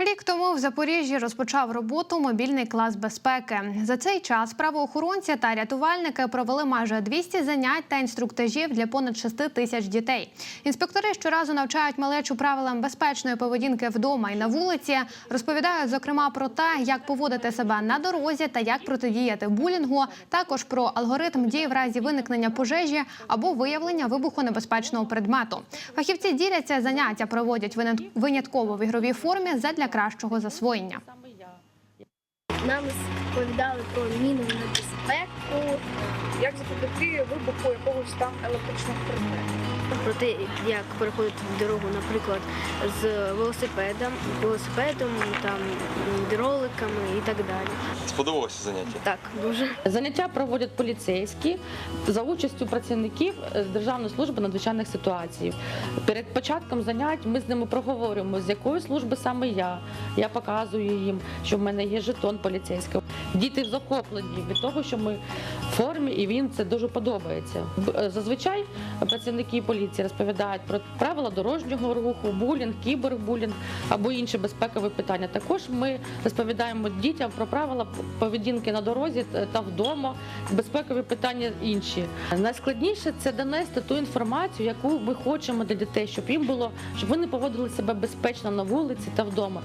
Рік тому в Запоріжжі розпочав роботу мобільний клас безпеки. За цей час правоохоронці та рятувальники провели майже 200 занять та інструктажів для понад 6 тисяч дітей. Інспектори щоразу навчають малечу правилам безпечної поведінки вдома і на вулиці. Розповідають зокрема про те, як поводити себе на дорозі та як протидіяти булінгу. Також про алгоритм дій в разі виникнення пожежі або виявлення вибухонебезпечного предмету. Фахівці діляться заняття проводять винят- винятково в ігровій формі задля кращого засвоєння. Нам розповідали про міну небезпеку, як запобігти вибуху якогось там електричного предмету. Про те, як переходити дорогу, наприклад, з велосипедом, велосипедом, там роликами і так далі. Сподобалося заняття? Так, дуже. Заняття проводять поліцейські за участю працівників Державної служби надзвичайних ситуацій. Перед початком занять ми з ними проговорюємо, з якої служби саме я. Я показую їм, що в мене є жетон поліцейський. Діти захоплені від того, що ми в формі, і їм це дуже подобається. Б- Зазвичай працівники поліції розповідають про правила дорожнього руху, булінг, кібербулінг або інші безпекові питання. Також ми розповідаємо дітям про правила поведінки на дорозі та вдома, безпекові питання інші. Найскладніше це донести ту інформацію, яку ми хочемо для дітей, щоб їм було, щоб вони поводили себе безпечно на вулиці та вдома.